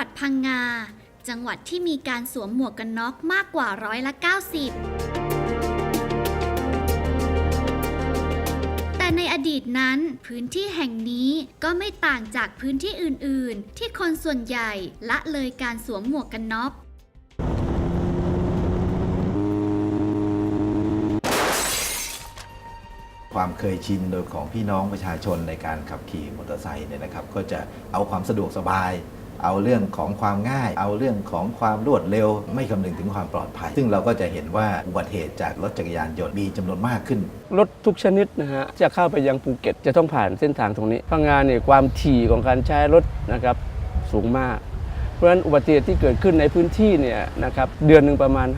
จังหวัดพังงา จังหวัดที่มีการสวมหมวกกันน็อกมากกว่าร้อยละ 90 แต่ในอดีตนั้นพื้นที่แห่งนี้ก็ไม่ต่างจากพื้นที่อื่น ๆ ที่คนส่วนใหญ่ละเลยการสวมหมวกกันน็อกความเคยชินโดยของพี่น้องประชาชนในการขับขี่มอเตอร์ไซค์เนี่ยนะครับ ก็จะเอาความสะดวกสบาย เอาเรื่องของความง่าย เอาเรื่องของความรวดเร็ว ไม่คำนึงถึงความปลอดภัย ซึ่งเราก็จะเห็นว่าอุบัติเหตุจากรถจักรยานยนต์มีจำนวนมากขึ้น รถทุกชนิดนะฮะจะเข้าไปยังภูเก็ตจะต้องผ่านเส้นทางตรงนี้พังงานเนี่ยความถี่ของการใช้รถนะครับสูงมาก เพราะฉะนั้นอุบัติเหตุที่เกิดขึ้นในพื้นที่เนี่ยนะครับเดือนหนึ่งประมาณ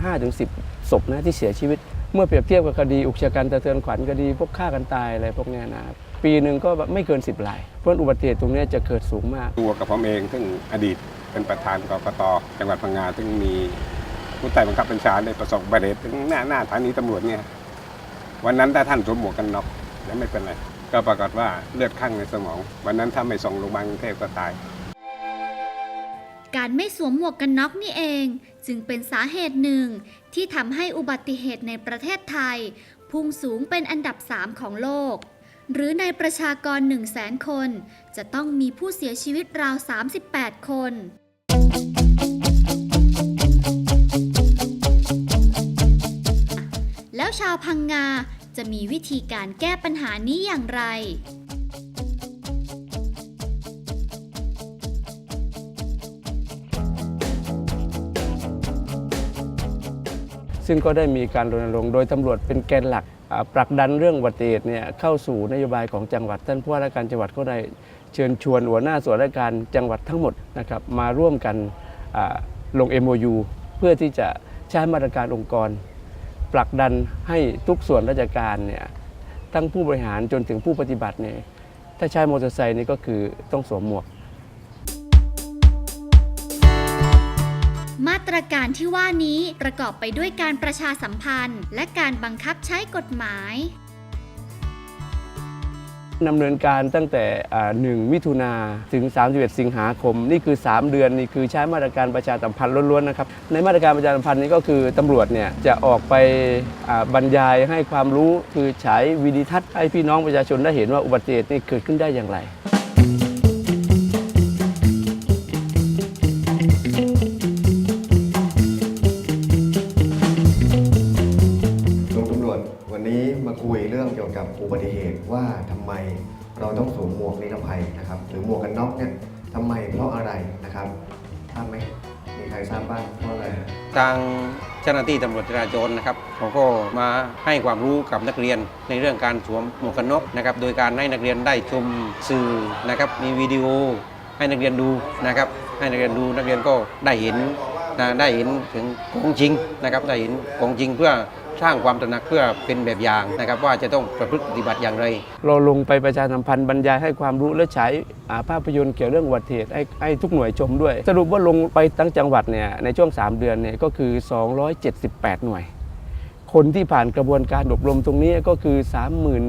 5-10 ศพนะที่เสียชีวิต เมื่อเปรียบเทียบกับคดีอุกชะกันสะเทือนขวัญคดีพวกฆ่ากันตายอะไรพวกนี้นะปีหนึ่งก็ไม่เกิน 10ราย เพราะฉะนั้นอุบัติเหตุตรงนี้จะเกิดสูงมาก ตัวกับผมเองซึ่งอดีตเป็นประธานกรกตจังหวัดพังงาซึ่งมีผู้ใต้บังคับบัญชาได้ประสบอุบัติเหตุถึงหน้าหน้าสถานีตำรวจเนี่ยวันนั้นถ้าท่านสวมหมวกกันน็อกแล้วไม่เป็นไรก็ปรากฏว่าเลือดข้างในสมอง วันนั้นถ้าไม่ส่งโรงพยาบาลกรุงเทพก็ตาย การไม่สวมหมวกกันน็อกนี่เอง จึงเป็นสาเหตุหนึ่ง ที่ทำให้อุบัติเหตุในประเทศไทย พุ่งสูงเป็นอันดับ 3 ของโลก หรือในประชากร 1 0 0 0 0แสนคน จะต้องมีผู้เสียชีวิตราว 38 คนแล้วชาวพังงาจะมีวิธีการแก้ปัญหานี้อย่างไร ซึ่งก็ได้มีการรณรงค์โดยตำรวจเป็นแกนหลักอ่าผลักดันเรื่องอุบัติเหตุเนี่ยเข้าสู่นโยบายของจังหวัดท่านผู้ว่าราชการจังหวัดก็ได้เชิญชวนหัวหน้าส่วนราชการจังหวัดทั้งหมดนะครับมาร่วมกันลง MOU เพื่อที่จะใช้มาตรการองค์กรผลักดันให้ทุกส่วนราชการเนี่ยทั้งผู้บริหารจนถึงผู้ปฏิบัติเนี่ยถ้าใช้มอเตอร์ไซค์นี่ก็คือต้องสวมหมวก มาตรการที่ว่านี้ประกอบไปด้วยการประชาสัมพันธ์ และการบังคับใช้กฎหมายดำเนินการตั้งแต่อ่า1มิถุนาถึง 31 สิงหาคม นี่คือ 3 เดือนนี่คือใช้มาตรการประชาสัมพันธ์ล้วนๆนะครับ ในมาตรการประชาสัมพันธ์นี้ก็คือตำรวจเนี่ยจะออกไปบรรยายให้ความรู้คือฉายวิดีทัศน์ให้พี่น้องประชาชนได้เห็นว่าอุบัติเหตุนี่เกิดขึ้นได้อย่างไร กับอุบัติเหตุว่าทำไมเราต้องสวมหมวกนิรภัยนะครับ หรือหมวกกันน็อกเนี่ยทำไมเพราะอะไรนะครับทราบไหมมีใครทราบบ้างเพราะอะไรทางเจ้าหน้าที่ตำรวจจราจรนะครับเขาก็มาให้ความรู้กับนักเรียนในเรื่องการสวมหมวกกันน็อกนะครับ โดยการให้นักเรียนได้ชมสื่อนะครับ มีวิดีโอให้นักเรียนดูนะครับ ให้นักเรียนดูนักเรียนก็ได้เห็น นะได้เห็นถึงของจริงนะครับได้เห็นของจริงเพื่อสร้างความตระหนักเพื่อเป็นแบบอย่างนะครับ ว่าจะต้องประพฤติปฏิบัติอย่างไร เราลงไปประชาสัมพันธ์บรรยายให้ความรู้และฉายภาพยนตร์เกี่ยวเรื่องอุบัติเหตุให้ให้ทุกหน่วยชมด้วย สรุปว่าลงไปทั้งจังหวัดเนี่ยในช่วง 3 เดือนเนี่ยก็คือ 278 หน่วย คนที่ผ่านกระบวนการอบรมตรงนี้ก็คือ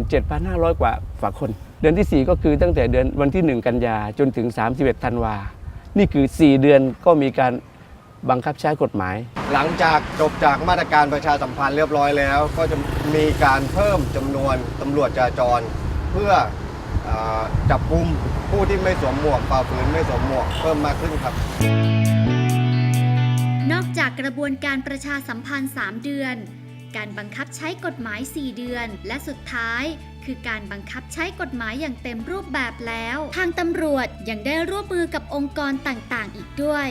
37,500 กว่าฝาคน เดือนทีสี่ 4 ก็คือตั้งแต่เดือนวันที่ 1 กันยาจนถึง 31 ธันวา นี่คือ 4 เดือนก็มีการ บังคับใช้กฎหมาย หลังจากจบจากมาตรการประชาสัมพันธ์เรียบร้อยแล้ว ก็จะมีการเพิ่มจำนวนตำรวจจราจร เพื่อเออจับกุมผู้ที่ไม่สวมหมวกฝ่าฝืนไม่สวมหมวกเพิ่มมากขึ้นครับ นอกจากกระบวนการประชาสัมพันธ์ 3 เดือน การบังคับใช้กฎหมาย 4 เดือน และสุดท้ายคือการบังคับใช้กฎหมายอย่างเต็มรูปแบบแล้ว ทางตำรวจยังได้ร่วมมือกับองค์กรต่างๆ อีกด้วย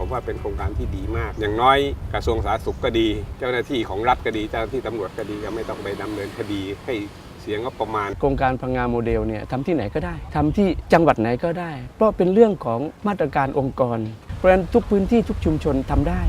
ผมว่าเป็นโครงการที่ดีมาก อย่างน้อยกระทรวงสาธารณสุขก็ดี เจ้าหน้าที่ของรัฐก็ดี เจ้าหน้าที่ตำรวจก็ดีก็ไม่ต้องไปดำเนินคดีให้เสียงบประมาณ โครงการพังงาโมเดลเนี่ยทำที่ไหนก็ได้ทำที่จังหวัดไหนก็ได้ เพราะเป็นเรื่องของมาตรการองค์กร เพราะฉะนั้นทุกพื้นที่ทุกชุมชนทำได้